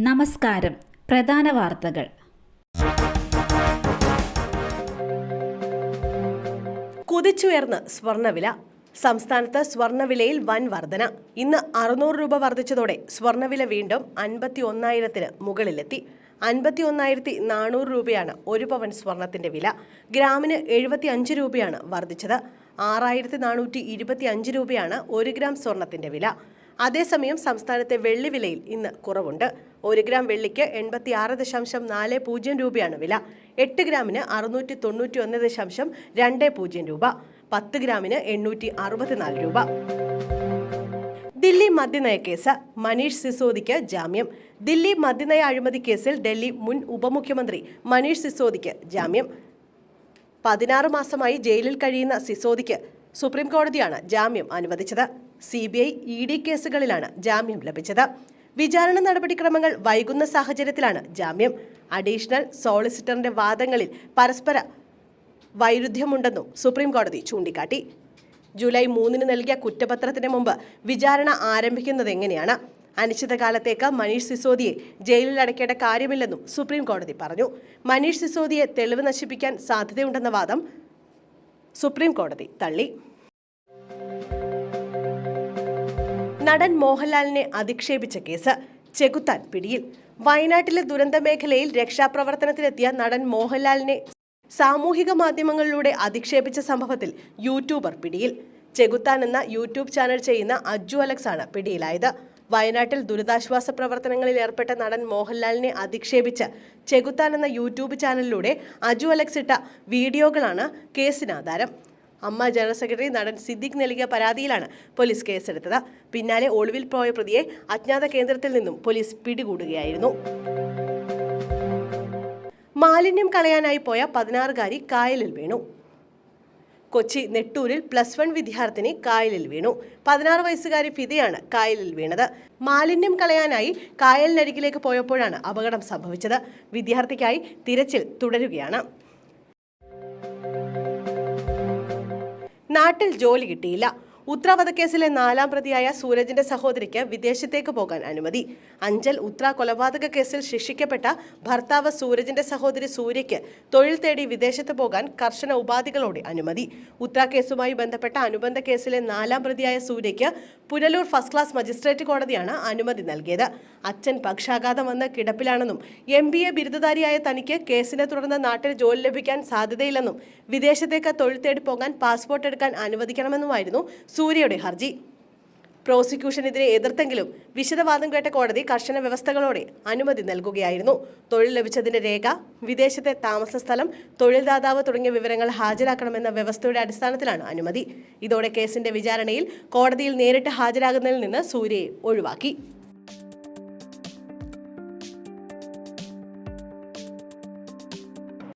നമസ്കാരം. പ്രധാന വാർത്തകൾ. കുതിച്ചുയർന്ന് സ്വർണവില. സംസ്ഥാനത്ത് സ്വർണവിലയിൽ വൻ വർധന. ഇന്ന് അറുന്നൂറ് രൂപ വർദ്ധിച്ചതോടെ സ്വർണവില വീണ്ടും അൻപത്തി ഒന്നായിരത്തിന് മുകളിലെത്തി. അൻപത്തി ഒന്നായിരത്തി നാനൂറ് രൂപയാണ് ഒരു പവൻ സ്വർണത്തിന്റെ വില. ഗ്രാമിന് എഴുപത്തി അഞ്ച് രൂപയാണ് വർദ്ധിച്ചത്. ആറായിരത്തി നാനൂറ്റി ഇരുപത്തി അഞ്ച് രൂപയാണ് ഒരു ഗ്രാം സ്വർണത്തിന്റെ വില. അതേസമയം സംസ്ഥാനത്തെ വെള്ളി വിലയിൽ ഇന്ന് കുറവുണ്ട്. ഒരു ഗ്രാം വെള്ളിക്ക് എൺപത്തി ആറ് ദശാംശം നാല് പൂജ്യം രൂപയാണ് വില. എട്ട് ഗ്രാമിന് അറുന്നൂറ്റി തൊണ്ണൂറ്റി ഒന്ന് ദശാംശം രണ്ട് പൂജ്യം രൂപ. പത്ത് ഗ്രാമിന് എണ്ണൂറ്റി അറുപത്തിനാല് രൂപ. ദില്ലി മദ്യനയ കേസ്. മനീഷ് സിസോദിക്ക് ജാമ്യം. ദില്ലി മദ്യനയ അഴിമതി കേസിൽ ഡൽഹി മുൻ ഉപമുഖ്യമന്ത്രി മനീഷ് സിസോദിക്ക് ജാമ്യം. പതിനാറ് മാസമായി ജയിലിൽ കഴിയുന്ന സിസോദിക്ക് സുപ്രീം കോടതിയാണ് ജാമ്യം അനുവദിച്ചത്. C B I E D കേസുകളിലാണ് ജാമ്യം ലഭിച്ചത്. വിചാരണ നടപടിക്രമങ്ങൾ വൈകുന്ന സാഹചര്യത്തിലാണ് ജാമ്യം. അഡീഷണൽ സോളിസിറ്ററിന്റെ വാദങ്ങളിൽ പരസ്പര വൈരുദ്ധ്യമുണ്ടെന്നും സുപ്രീം കോടതി ചൂണ്ടിക്കാട്ടി. ജൂലൈ മൂന്നിന് നൽകിയ കുറ്റപത്രത്തിന് മുമ്പ് വിചാരണ ആരംഭിക്കുന്നത് എങ്ങനെയാണ്? അനിശ്ചിതകാലത്തേക്ക് മനീഷ് സിസോദിയെ ജയിലിൽ അടയ്ക്കേണ്ട കാര്യമില്ലെന്നും സുപ്രീം കോടതി പറഞ്ഞു. മനീഷ് സിസോദിയെ തെളിവ് നശിപ്പിക്കാൻ സാധ്യതയുണ്ടെന്ന വാദം സുപ്രീം കോടതി തള്ളി. നടൻ മോഹൻലാലിനെ അധിക്ഷേപിച്ച കേസ് ചെകുത്താൻ പിടിയിൽ. വയനാട്ടിലെ ദുരന്ത മേഖലയിൽ രക്ഷാപ്രവർത്തനത്തിലെത്തിയ നടൻ മോഹൻലാലിനെ സാമൂഹിക മാധ്യമങ്ങളിലൂടെ അധിക്ഷേപിച്ച സംഭവത്തിൽ യൂട്യൂബർ പിടിയിൽ. ചെകുത്താൻ എന്ന യൂട്യൂബ് ചാനൽ ചെയ്യുന്ന അജു അലക്സ് ആണ് പിടിയിലായത്. വയനാട്ടിൽ ദുരിതാശ്വാസ പ്രവർത്തനങ്ങളിൽ ഏർപ്പെട്ട നടൻ മോഹൻലാലിനെ അധിക്ഷേപിച്ച് ചെകുത്താൻ എന്ന യൂട്യൂബ് ചാനലിലൂടെ അജു അലക്സ് ഇട്ട വീഡിയോകളാണ് കേസിന് ആധാരം. അമ്മ ജനറൽ സെക്രട്ടറി നടൻ സിദ്ദിഖ് നൽകിയ പരാതിയിലാണ് പോലീസ് കേസെടുത്തത്. പിന്നാലെ ഒളിവിൽ പോയ പ്രതിയെ അജ്ഞാത കേന്ദ്രത്തിൽ നിന്നും പോലീസ് പിടികൂടുകയായിരുന്നു. മാലിന്യം കളയാനായി പോയ പതിനാറുകാരി കായലിൽ വീണു. കൊച്ചി നെട്ടൂരിൽ പ്ലസ് വൺ വിദ്യാർത്ഥിനി കായലിൽ വീണു. പതിനാറ് വയസ്സുകാരി ഫിദയാണ് കായലിൽ വീണത്. മാലിന്യം കളയാനായി കായലിനരികിലേക്ക് പോയപ്പോഴാണ് അപകടം സംഭവിച്ചത്. വിദ്യാർത്ഥിക്കായി തിരച്ചിൽ തുടരുകയാണ്. നാട്ടിൽ ജോലി കിട്ടിയില്ല. ഉത്ര വധക്കേസിലെ നാലാം പ്രതിയായ സൂരജിന്റെ സഹോദരിക്ക് വിദേശത്തേക്ക് പോകാൻ അനുമതി. അഞ്ചൽ ഉത്ര കൊലപാതക കേസിൽ ശിക്ഷിക്കപ്പെട്ട ഭർത്താവ് സൂരജിന്റെ സഹോദരി സൂര്യയ്ക്ക് തൊഴിൽ തേടി വിദേശത്ത് പോകാൻ കർശന ഉപാധികളോടെ അനുമതി. ഉത്ര കേസുമായി ബന്ധപ്പെട്ട അനുബന്ധ കേസിലെ നാലാം പ്രതിയായ സൂര്യയ്ക്ക് പുനലൂർ ഫസ്റ്റ് ക്ലാസ് മജിസ്ട്രേറ്റ് കോടതിയാണ് അനുമതി നൽകിയത്. അച്ഛൻ പക്ഷാഘാതം വന്ന് കിടപ്പിലാണെന്നും എം ബി എ ബിരുദധാരിയായ തനിക്ക് കേസിനെ തുടർന്ന് നാട്ടിൽ ജോലി ലഭിക്കാൻ സാധ്യതയില്ലെന്നും വിദേശത്തേക്ക് തൊഴിൽ തേടി പോകാൻ പാസ്പോർട്ട് എടുക്കാൻ അനുവദിക്കണമെന്നുമായിരുന്നു സൂര്യയുടെ ഹർജി. പ്രോസിക്യൂഷനെതിരെ എതിർത്തെങ്കിലും വിശദവാദം കേട്ട കോടതി കർശന വ്യവസ്ഥകളോടെ അനുമതി നൽകുകയായിരുന്നു. തൊഴിൽ ലഭിച്ചതിന്റെ രേഖ വിദേശത്തെ താമസ സ്ഥലം തൊഴിൽദാതാവ് തുടങ്ങിയ വിവരങ്ങൾ ഹാജരാക്കണമെന്ന വ്യവസ്ഥയുടെ അടിസ്ഥാനത്തിലാണ് അനുമതി. ഇതോടെ കേസിന്റെ വിചാരണയിൽ കോടതിയിൽ നേരിട്ട് ഹാജരാകുന്നതിൽ നിന്ന് സൂര്യയെ ഒഴിവാക്കി.